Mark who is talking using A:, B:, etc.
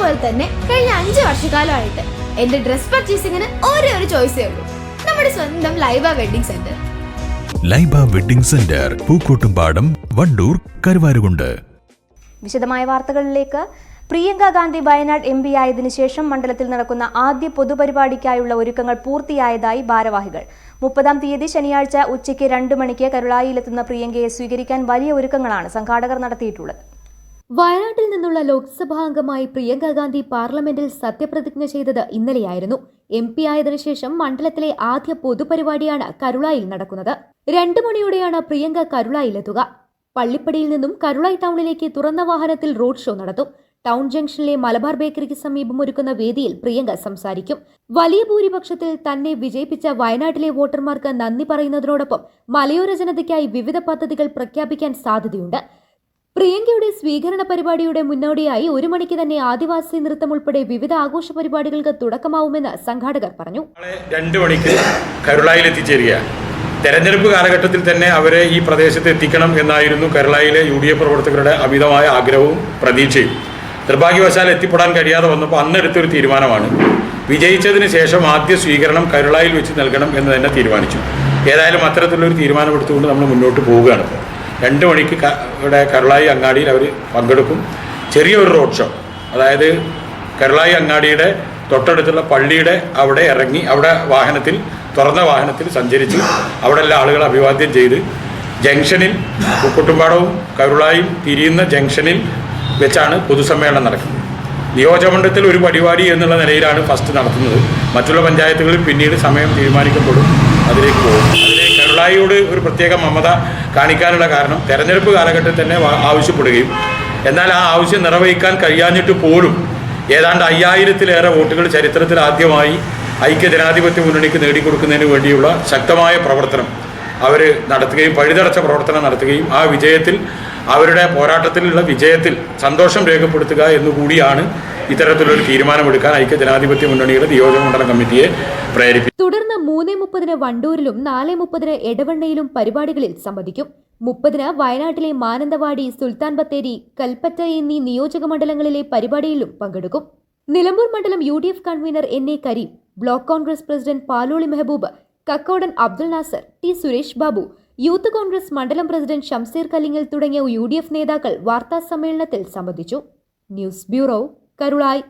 A: പോലെ തന്നെ കഴിഞ്ഞ അഞ്ച് വർഷക്കാലമായിട്ട് എന്റെ ഡ്രസ് പർച്ചേസിങ്ങിന് ഒരേ ഒരു ചോയ്സേ ഉള്ളൂ. നമ്മുടെ സ്വന്തം Laiba wedding centre.
B: Laiba wedding centre Pookkottumpadam Wandoor Karuvarakundu.
C: വിശദമായ വാർത്തകളിലേക്ക്. പ്രിയങ്ക ഗാന്ധി വയനാട് എം പി ആയതിനു ശേഷം മണ്ഡലത്തിൽ നടക്കുന്ന ആദ്യ പൊതുപരിപാടിക്കായുള്ള ഒരുക്കങ്ങൾ പൂർത്തിയായതായി ഭാരവാഹികൾ. മുപ്പതാം തീയതി ശനിയാഴ്ച ഉച്ചയ്ക്ക് രണ്ടു മണിക്ക് കരുളായിയിലെത്തുന്ന പ്രിയങ്കയെ സ്വീകരിക്കാൻ വലിയ ഒരുക്കങ്ങളാണ് സംഘാടകർ നടത്തിയിട്ടുള്ളത്. വയനാട്ടിൽ നിന്നുള്ള ലോക്സഭാ അംഗമായി പ്രിയങ്ക ഗാന്ധി പാർലമെന്റിൽ സത്യപ്രതിജ്ഞ ചെയ്തത് ഇന്നലെയായിരുന്നു. എം പി ആയതിനു ശേഷം മണ്ഡലത്തിലെ ആദ്യ പൊതുപരിപാടിയാണ് കരുളായിൽ നടക്കുന്നത്. രണ്ടു മണിയോടെയാണ് പ്രിയങ്ക കരുളായിലെത്തുക. പള്ളിപ്പടിയിൽ നിന്നും കരുളായി ടൗണിലേക്ക് തുറന്ന വാഹനത്തിൽ റോഡ് ഷോ നടത്തും. ടൗൺ ജംഗ്ഷനിലെ മലബാർ ബേക്കറിക്ക് സമീപം ഒരുക്കുന്ന വേദിയിൽ പ്രിയങ്ക സംസാരിക്കും. വലിയ ഭൂരിപക്ഷത്തിൽ തന്നെ വിജയിപ്പിച്ച വയനാട്ടിലെ വോട്ടർമാർക്ക് നന്ദി പറയുന്നതിനോടൊപ്പം മലയോര ജനതയ്ക്കായി വിവിധ പദ്ധതികൾ പ്രഖ്യാപിക്കാൻ സാധ്യതയുണ്ട്. പ്രിയങ്കയുടെ സ്വീകരണ പരിപാടിയുടെ മുന്നോടിയായി ഒരു മണിക്ക് തന്നെ ആദിവാസി നൃത്തം ഉൾപ്പെടെ വിവിധ ആഘോഷ പരിപാടികൾക്ക് തുടക്കമാവുമെന്ന് സംഘാടകർ പറഞ്ഞു.
D: രണ്ടു മണിക്ക് കരുളായിൽ എത്തിച്ചേരുക തെരഞ്ഞെടുപ്പ് കാലഘട്ടത്തിൽ തന്നെ അവരെ ഈ പ്രദേശത്ത് എത്തിക്കണം എന്നായിരുന്നു കരുളായിലെ യു ഡി എഫ് പ്രവർത്തകരുടെ അമിതമായ ആഗ്രഹവും പ്രതീക്ഷയും. നിർഭാഗ്യവശാൽ എത്തിപ്പെടാൻ കഴിയാതെ വന്നപ്പോൾ അന്ന് എടുത്തൊരു തീരുമാനമാണ്. വിജയിച്ചതിന് ശേഷം ആദ്യ സ്വീകരണം കരുളായിൽ വെച്ച് നൽകണം എന്ന് തന്നെ തീരുമാനിച്ചു. ഏതായാലും അത്തരത്തിലുള്ള ഒരു തീരുമാനമെടുത്തുകൊണ്ട് നമ്മൾ മുന്നോട്ട് പോവുകയാണ്. രണ്ട് മണിക്ക് ഇവിടെ കരുളായി അങ്ങാടിയിൽ അവർ പങ്കെടുക്കും. ചെറിയൊരു റോഡ് ഷോ അതായത് കരുളായി അങ്ങാടിയുടെ തൊട്ടടുത്തുള്ള പള്ളിയുടെ അവിടെ ഇറങ്ങി അവിടെ വാഹനത്തിൽ തുറന്ന വാഹനത്തിൽ സഞ്ചരിച്ച് അവിടെ എല്ലാ ആളുകളെ അഭിവാദ്യം ചെയ്ത് ജംഗ്ഷനിൽ കുക്കുട്ടുംപാടവും കരുളായും തിരിയുന്ന ജംഗ്ഷനിൽ വെച്ചാണ് പൊതുസമ്മേളനം നടക്കുന്നത്. നിയോജകമണ്ഡലത്തിൽ ഒരു പരിപാടി എന്നുള്ള നിലയിലാണ് ഫസ്റ്റ് നടത്തുന്നത്. മറ്റുള്ള പഞ്ചായത്തുകളിൽ പിന്നീട് സമയം തീരുമാനിക്കപ്പെടും. അതിലേക്ക് പോകും. അതിൽ കരുളായിയോട് ഒരു പ്രത്യേക മമത കാണിക്കാനുള്ള കാരണം തെരഞ്ഞെടുപ്പ് കാലഘട്ടത്തിൽ തന്നെ ആവശ്യപ്പെടുകയും. എന്നാൽ ആ ആവശ്യം നിറവേറ്റാൻ കഴിയാഞ്ഞിട്ട് പോലും ഏതാണ്ട് അയ്യായിരത്തിലേറെ വോട്ടുകൾ ചരിത്രത്തിൽ ആദ്യമായി ഐക്യ ജനാധിപത്യ മുന്നണിക്ക് നേടിക്കൊടുക്കുന്നതിന് വേണ്ടിയുള്ള ശക്തമായ പ്രവർത്തനം. അവർ നടത്തുകയും പഴുതടച്ച പ്രവർത്തനം നടത്തുകയും ആ വിജയത്തിൽ അവരുടെ പോരാട്ടത്തിലുള്ള വിജയത്തിൽ സന്തോഷം രേഖപ്പെടുത്തുക എന്നുകൂടിയാണ് ഇത്തരത്തിലൊരു തീരുമാനമെടുക്കാൻ ഐക്യ ജനാധിപത്യ മുന്നണിയുടെ നിയോജക മണ്ഡലം കമ്മിറ്റിയെ പ്രേരിപ്പിച്ചു
C: തുടർന്ന് മൂന്ന് മുപ്പതിന് വണ്ടൂരിലും നാല് മുപ്പതിന് എടവണ്ണയിലും പരിപാടികളിൽ സംബന്ധിക്കും. മുപ്പതിന് വയനാട്ടിലെ മാനന്തവാടി സുൽത്താൻ ബത്തേരി കൽപ്പറ്റ എന്നീ നിയോജക മണ്ഡലങ്ങളിലെ പരിപാടിയിലും പങ്കെടുക്കും. നിലമ്പൂർ മണ്ഡലം U convener N A Kareem block Congress president Paloli Mehaboob Kakkodan Abdul Nasar T Suresh Babu youth Congress മണ്ഡലം പ്രസിഡന്റ് ഷംസീർ കല്ലിങ്ങൽ തുടങ്ങിയ യു നേതാക്കൾ വാർത്താ സമ്മേളനത്തിൽ സംബന്ധിച്ചു. News bureau Karulai.